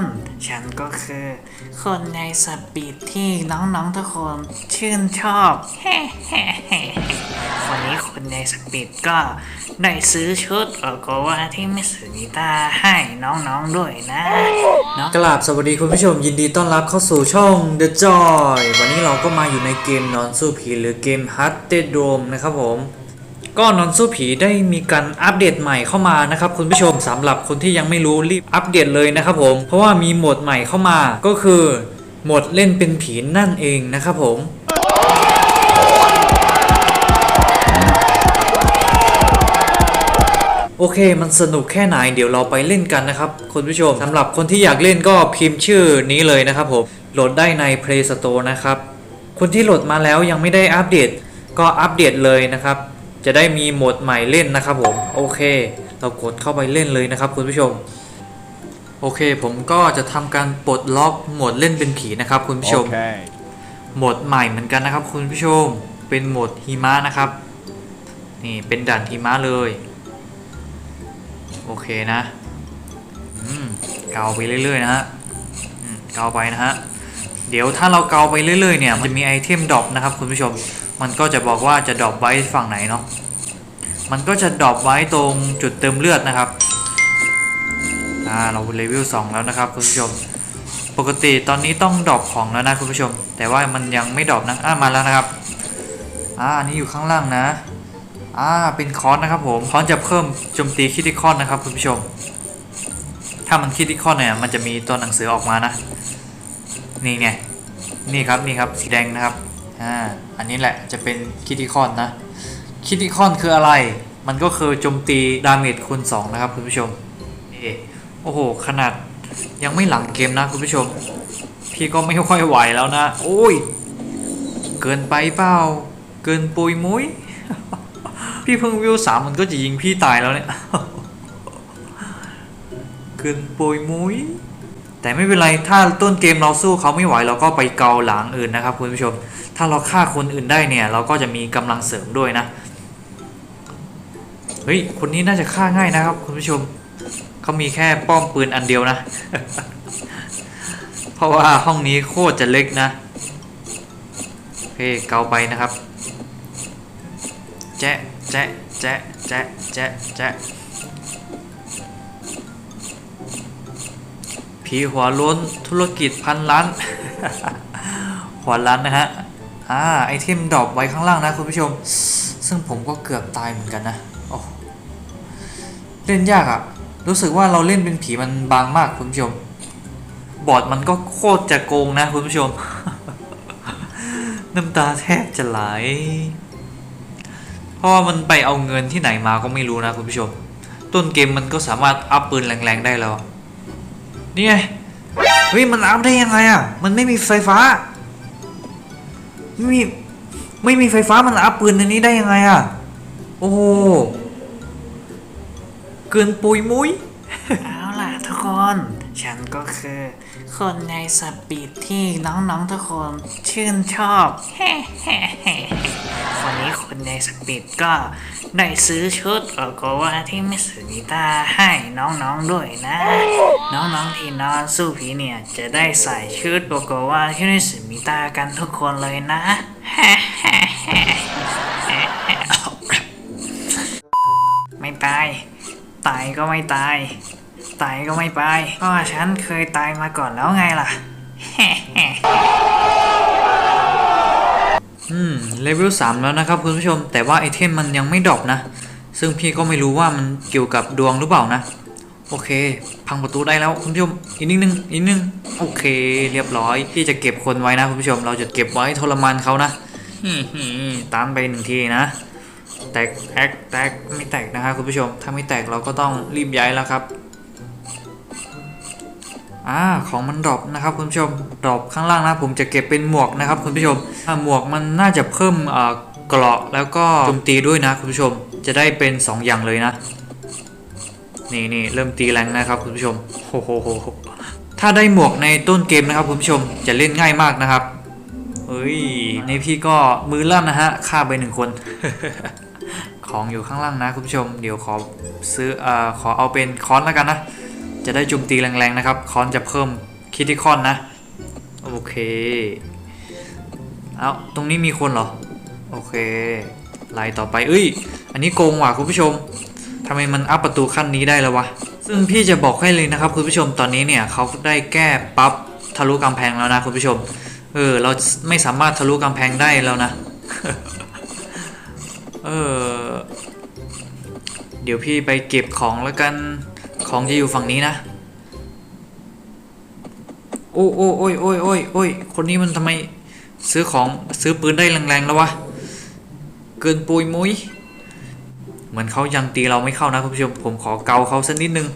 นฉันก็คือ คนในสปีดที่น้องๆทุกคนชื่นชอบ วันนี้คนในสปีดก็ได้ซื้อชุดโอโกวาที่มิสนิตาให้น้องๆด้วยนะเนาะกราบสวัสดีคุณผู้ชมยินดีต้อนรับเข้าสู่ช่อง The Joy วันนี้เราก็มาอยู่ในเกมนอนสู้ผีหรือเกม h a r t e d Dome นะครับผม ก็นอนสู้ผีได้มีการอัปเดตใหม่เข้ามานะครับคุณผู้ชมสำหรับคนที่ยังไม่รู้รีบอัปเดตเลยนะครับผม เพราะว่ามีโหมดใหม่เข้ามาก็คือโหมดเล่นเป็นผีนั่นเองนะครับผมโอเค มันสนุกแค่ไหน เดี๋ยวเราไปเล่นกันนะครับคุณผู้ชมสำหรับคนที่อยากเล่นก็พิมพ์ชื่อนี้เลยนะครับผม โหลดได้ใน Play Store นะครับ คนที่โหลดมาแล้วยังไม่ได้อัปเดต ก็อัปเดตเลยนะครับ จะได้มีโหมดใหม่เล่นนะครับผมโอเค เรากดเข้าไปเล่นเลยนะครับคุณผู้ชม โอเค ผมก็จะทำการปลดล็อกโหมดเล่นเป็นผีนะครับคุณผู้ชม Okay. โหมดใหม่เหมือนกันนะครับ คุณผู้ชมเป็นโหมดหิมะนะครับนี่เป็นด่านหิมะเลย โอเคนะอืมเกาไปเรื่อยๆนะฮะอืมเกาไปนะฮะเดี๋ยวถ้าเราเกาไปเรื่อยๆเนี่ยมันจะมีไอเทมดรอปนะครับคุณผู้ชม มันก็จะบอกว่าจะดรอปไว้ฝั่งไหนเนาะมันก็จะดรอปไว้ตรงจุดเติมเลือดนะครับอ่าเราเลเวล2แล้วนะครับคุณผู้ชม ปกติตอนนี้ต้องดรอปของแล้วนะคุณผู้ชม แต่ว่ามันยังไม่ดรอปนะอ่ามาแล้วนะครับอ่าอันนี้อยู่ข้างล่างนะอ่าเป็นคอนนะครับผมคอนจะเพิ่มโจมตีคิติคอนนะครับคุณผู้ชม ถ้ามันคิติคอนเนี่ยมันจะมีตัวหนังสือออกมานะ นี่ไงนี่ครับนี่ครับสีแดงนะครับ อ่าอันนี้แหละจะเป็นคิติคอนนะคิติคอนคืออะไร มันก็คือโจมตีดาเมจคูณ2นะครับคุณผู้ชมโอ้โห ขนาดยังไม่หลังเกมนะคุณผู้ชม พี่ก็ไม่ค่อยไหวแล้วนะ โอ้ย เกินไปเปล่า เกินปุยมุ้ย พี่เพิ่งวิวสามมันก็จะยิงพี่ตายแล้วเนี่ย เกินปุยมุ้ย แต่ไม่เป็นไร ถ้าต้นเกมเราสู้เขาไม่ไหวเราก็ไปเกาหลังอื่นนะครับคุณผู้ชม ถ้าเราฆ่าคนอื่นได้เนี่ย เราก็จะมีกำลังเสริมด้วยนะ เฮ้ย คนนี้น่าจะฆ่าง่ายนะครับ คุณผู้ชมเขามีแค่ป้อมปืนอันเดียวนะ เพราะว่าห้องนี้โคตรจะเล็กนะโอเคเกาไปนะครับ แจ๊ะแจ๊ะแจ๊ะแจ๊ะแจ๊ะแจ๊ะผีหัวล้นธุรกิจพันล้านหัวล้านนะฮะ อ่าไอเทมดรอปไว้ข้างล่างนะคุณผู้ชม ซึ่งผมก็เกือบตายเหมือนกันนะโอ้เล่นยากอะรู้สึกว่าเราเล่นเป็นผีมันบางมากคุณผู้ชม บอร์ดมันก็โคตรจะโกงนะคุณผู้ชม น้ำตาแทบจะไหลเพราะว่ามันไปเอาเงินที่ไหนมาก็ไม่รู้นะคุณผู้ชม ต้นเกมมันก็สามารถอัพปืนแรงๆได้แล้วนี่ไงเฮ้ยมันอัพได้ยังไงอะ มันไม่มีไฟฟ้า ไม่มีไม่มีไฟฟ้ามันอัพปืนในนี้ได้ยังไงอะโอ้โหเกินปุยมุยเอาล่ะทุกคน ฉันก็คือ คนในสปีดที่น้องๆทุกคนชื่นชอบ วันนี้คนในสปีดก็ได้ซื้อชุดโอโกวาที่มิสนิตาให้น้องๆด้วยนะ น้องๆที่นอนสู้ผีเนี่ยจะได้ใส่ชุดโอโกวาที่มิสนิตากันทุกคนเลยนะไม่ตาย ตายก็ไม่ตาย ตายก็ไม่ไปเพราะฉันเคยตายมาก่อนแล้วไงล่ะ อืมเลเวล3แล้วนะครับคุณผู้ชม แต่ว่าไอเทมมันยังไม่ดรอปนะ ซึ่งพี่ก็ไม่รู้ว่ามันเกี่ยวกับดวงหรือเปล่านะ โอเค พังประตูได้แล้วคุณผู้ชม อีกนิดนึง อีกนิดนึง โอเค เรียบร้อย พี่จะเก็บคนไว้นะคุณผู้ชม เราจะเก็บไว้ทรมานเขานะฮิฮิตามไปหนึ่งทีนะ แตกแตกแตกไม่แตกนะครับคุณผู้ชม ถ้าไม่แตกเราก็ต้องรีบย้ายแล้วครับ อ่าของมันดรอปนะครับคุณผู้ชมดรอปข้างล่างนะผมจะเก็บเป็นหมวกนะครับคุณผู้ชมหมวกมันน่าจะเพิ่มเกราะแล้วก็โจมตีด้วยนะคุณผู้ชมจะได้เป็น 2 อย่างเลยนะ นี่นี่เริ่มตีแรงนะครับคุณผู้ชมโอ้โหโหโหถ้าได้หมวกในต้นเกมนะครับคุณผู้ชมจะเล่นง่ายมากนะครับเฮ้ยในพี่ก็มือลั่นนะฮะฆ่าไปหนึ่งคน ของอยู่ข้างล่างนะคุณผู้ชม เดี๋ยวขอซื้ออ่าขอเอาเป็นค้อนแล้วกันนะ จะได้โจมตีแรงๆนะครับ คอนจะเพิ่มคิติคอนนะ โอเค เอาตรงนี้มีคนเหรอ โอเคไล่ต่อไป เอ้ย อันนี้โกงว่ะคุณผู้ชมทำไมมันอัพประตูขั้นนี้ได้แล้ววะ ซึ่งพี่จะบอกให้เลยนะครับคุณผู้ชมตอนนี้เนี่ยเขาได้แก้ปั๊บทะลุกำแพงแล้วนะคุณผู้ชม เออ เราไม่สามารถทะลุกำแพงได้แล้วนะ เออ เดี๋ยวพี่ไปเก็บของแล้วกัน ของจะอยู่ฝั่งนี้นะ โอ้โอ้โอ้ยโอ้ยโอ้ยโอ้ยคนนี้มันทำไมซื้อของซื้อปืนได้แรงๆแล้ววะ เกินปุยมุยเหมือนเขายังตีเราไม่เข้านะคุณผู้ชมผมขอเกาเขาสักนิดนึง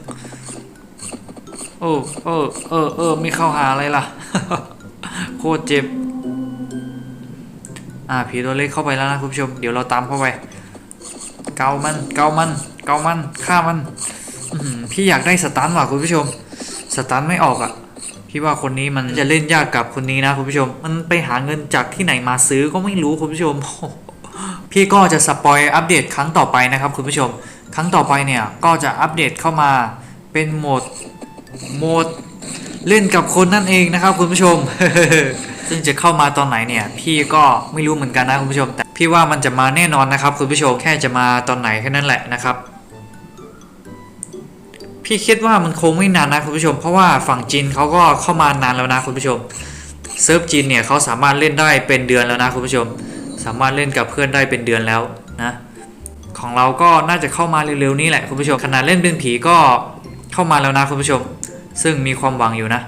โอ้เออเออเออไม่เข้าหาอะไรล่ะ โคตรเจ็บ อ่าผีตัวเล็กเข้าไปแล้วนะคุณผู้ชม เดี๋ยวเราตามเข้าไป เกามัน เกามัน เกามัน ฆ่ามัน พี่อยากได้สตันว่ะคุณผู้ชม สตันไม่ออกอะ่ะ พี่ว่าคนนี้มันจะเล่นยากกับคนนี้นะคุณผู้ชม มันไปหาเงินจากที่ไหนมาซื้อก็ไม่รู้คุณผู้ชม พี่ก็จะสปอยอัปเดตครั้งต่อไปนะครับคุณผู้ชม ครั้งต่อไปเนี่ยก็จะอัปเดตเข้ามาเป็นโหมดโหมดเล่นกับคนนั่นเองนะครับคุณผู้ชม ซึ่งจะเข้ามาตอนไหนเนี่ย พี่ก็ไม่รู้เหมือนกันนะคุณผู้ชม แต่พี่ว่ามันจะมาแน่นอนนะครับคุณผู้ชมแค่จะมาตอนไหนแค่นั้นแหละนะครับ พี่คิดว่ามันคงไม่นานนะคุณผู้ชม เพราะว่าฝั่งจีนเขาก็เข้ามานานแล้วนะคุณผู้ชมเซิร์ฟจีนเนี่ยเขาสามารถเล่นได้เป็นเดือนแล้วนะคุณผู้ชม สามารถเล่นกับเพื่อนได้เป็นเดือนแล้วนะของเราก็น่าจะเข้ามาเร็วๆนี้แหละคุณผู้ชมขนาดเล่นเป็นผีก็เข้ามาแล้วนะคุณผู้ชม ซึ่งมีความหวังอยู่นะ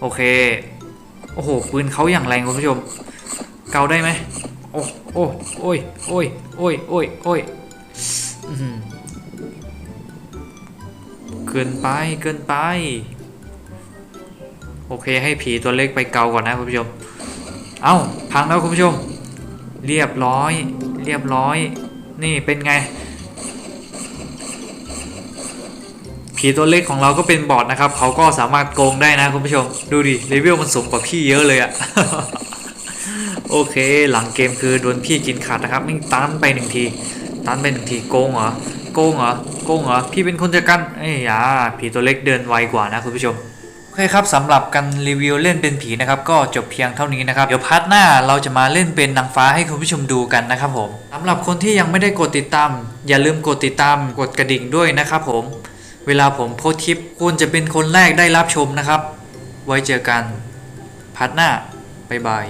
โอเคโอ้โหปืนเขาอย่างแรงคุณผู้ชม เกาได้ไหมโอ้โอ้โอ้ยโอ้ยโอ้ยโอ้ยโอ้ย เกินไปเกินไป โอเคให้ผีตัวเล็กไปเกาก่อนนะคุณผู้ชม เอ้าพังแล้วคุณผู้ชม เรียบร้อย เรียบร้อย นี่เป็นไง ผีตัวเล็กของเราก็เป็นบอทนะครับเขาก็สามารถโกงได้นะคุณผู้ชม ดูดิเลเวลมันสูงกว่าพี่เยอะเลยอะโอเค หลังเกมคือโดนพี่กินขาดนะครับไม่ตันไปหนึ่งที ตันไปหนึ่งทีโกงเหรอ โกงเหรอ กงเหรอ พี่เป็นคนจัดการเอ้ยาผีตัวเล็กเดินไวกว่านะคุณผู้ชมโอเคครับสำหรับการรีวิวเล่นเป็นผีนะครับก็จบเพียงเท่านี้นะครับเดี๋ยวพาร์ทหน้าเราจะมาเล่นเป็นนางฟ้าให้คุณผู้ชมดูกันนะครับผมสำหรับคนที่ยังไม่ได้กดติดตาม อย่าลืมกดติดตามกดกระดิ่งด้วยนะครับผม เวลาผมโพสคลิปคุณจะเป็นคนแรกได้รับชมนะครับ ไว้เจอกันพาร์ทหน้าบ๊ายบาย